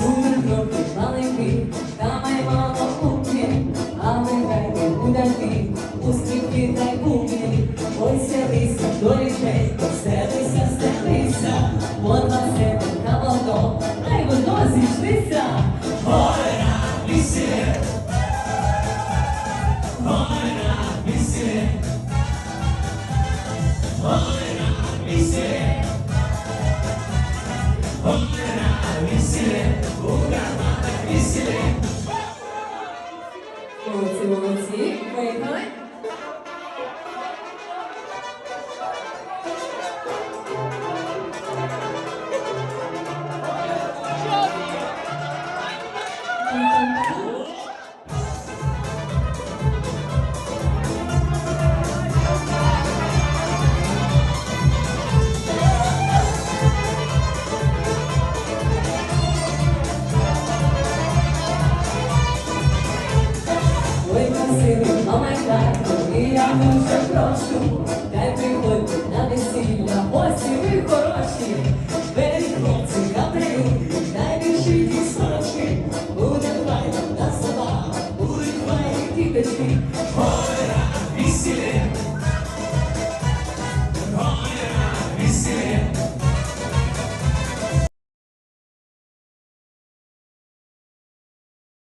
Бумер трохи маленький, та май мало кухні, а ми граємо у данки, та й. Ой, сядися до речей, стелися, стелися, вон на воно зійшлися. Молодці, молодці, виграли. хорошому, дай приходь на весілля, ось і ви хороші, бері хлопці, капелю, найбільші ті сорочки, буде файна на сама, будуть файні тіточки. Гора весілля, гора весілля.